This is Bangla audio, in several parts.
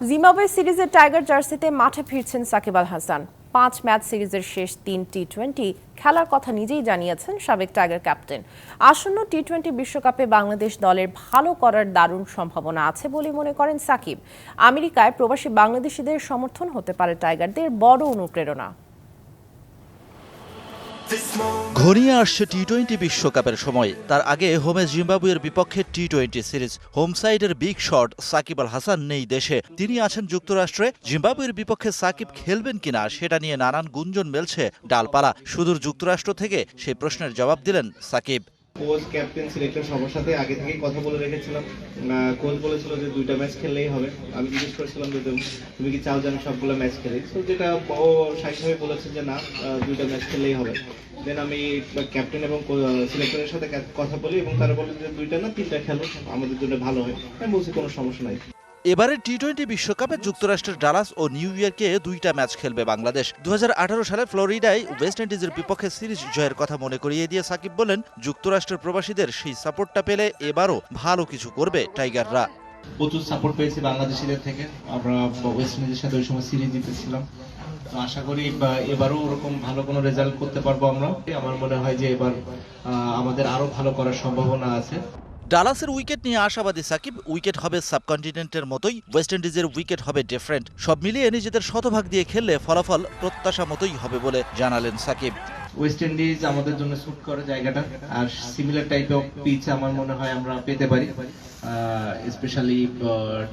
জিম্বাবুয়ে সিরিজের টাইগার জার্সিতে মাঠে ফিরছেন সাকিব আল হাসান। পাঁচ ম্যাচ সিরিজের শেষ তিন টি টোয়েন্টি খেলার কথা নিজেই জানিয়েছেন সাবেক টাইগার ক্যাপ্টেন। আসন্ন টি টোয়েন্টি বিশ্বকাপে বাংলাদেশ দলের ভালো করার দারুণ সম্ভাবনা আছে বলে মনে করেন সাকিব। আমেরিকায় প্রবাসী বাংলাদেশিদের সমর্থন হতে পারে টাইগারদের বড় অনুপ্রেরণা। ঘনিয়ে আসছে টি টোয়েন্টি বিশ্বকাপের সময়। তার আগে হোমে জিম্বাবুয়ের বিপক্ষে টি টোয়েন্টি সিরিজ, হোম সাইডের বিগ শট সাকিব আল হাসান নেই দেশে। তিনি আছেন যুক্তরাষ্ট্রে। জিম্বাবুয়ের বিপক্ষে সাকিব খেলবেন কিনা সেটা নিয়ে নানান গুঞ্জন মেলছে ডালপালা। সুদূর যুক্তরাষ্ট্র থেকে সেই প্রশ্নের জবাব দিলেন সাকিব। কোচ, ক্যাপ্টেন, সিলেক্টর সবার সাথে আগে থেকেই কথা বলে রেখেছিলাম। কোচ বলেছিল যে দুইটা ম্যাচ খেললেই হবে। আমি জিজ্ঞেস করেছিলাম যে তুমি- কি চাও যে আমি সবগুলো ম্যাচ খেলি? তো যেটা ও সাহিত্যভাবে বলেছে যে না দুইটা ম্যাচ খেললেই হবে। দেন আমি ক্যাপ্টেন এবং সিলেক্টরের সাথে কথা বলি এবং তারা বলে যে দুইটা না, তিনটা খেলো। আমাদের জন্য ভালো হয়। আমি বলছি কোনো সমস্যা নাই। এবারের টি টোয়েন্টি বিশ্বকাপে যুক্তরাষ্ট্রের ডালাস ও নিউ ইয়র্কে দুইটা ম্যাচ খেলবে বাংলাদেশ। দুহাজার আঠারো সালে ফ্লোরিডায় ওয়েস্ট ইন্ডিজের বিপক্ষে সিরিজ জয়ের কথা মনে করিয়ে দিয়ে সাকিব বলেন, যুক্তরাষ্ট্রের প্রবাসীদের সেই সাপোর্টটা পেলে এবারও ভালো কিছু করবে টাইগাররা। প্রচুর সাপোর্ট পেয়েছি বাংলাদেশিদের থেকে। আমরা ওয়েস্ট ইন্ডিজের সাথে ওই সময় সিরিজ জিতেছিলাম। তো আশা করি এবারও ওরকম ভালো কোনো রেজাল্ট করতে পারব আমরা। আমার মনে হয় যে এবার আমাদের আরও ভালো করার সম্ভাবনা আছে। ডালাসের উইকেট নিয়ে আশাবাদী সাকিব, উইকেট হবে সাবকন্টিনেন্টের মতোই, ওয়েস্ট ইন্ডিজের উইকেট হবে ডিফারেন্ট সব মিলিয়ে নিজেদের শতভাগ দিয়ে খেললে ফলাফল প্রত্যাশা মতোই হবে বলে জানালেন সাকিব। ওয়েস্ট ইন্ডিজ আমাদের জন্য স্যুট করে জায়গাটা, আর সিমিলার টাইপ অফ পিচ আমার মনে হয় আমরা পেতে পারি স্পেশালি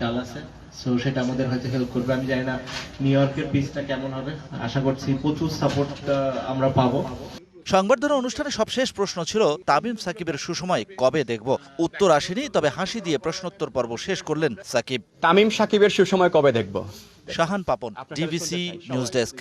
ডালাসে। সো সেটা আমাদের হয়তো হেল্প করবে। আমি জানি না নিউ ইয়র্কের পিচটা কেমন হবে। আশা করছি প্রচুর সাপোর্ট আমরা পাবো। সংবর্ধনা অনুষ্ঠানে সবশেষ প্রশ্ন ছিল তামিম সাকিবের সুসময় কবে দেখব? উত্তর আসেনি তবে হাসি দিয়ে প্রশ্নোত্তর পর্ব শেষ করলেন সাকিব। তামিম সাকিবের সুসময় কবে দেখব? Shahan Papon DBC news desk.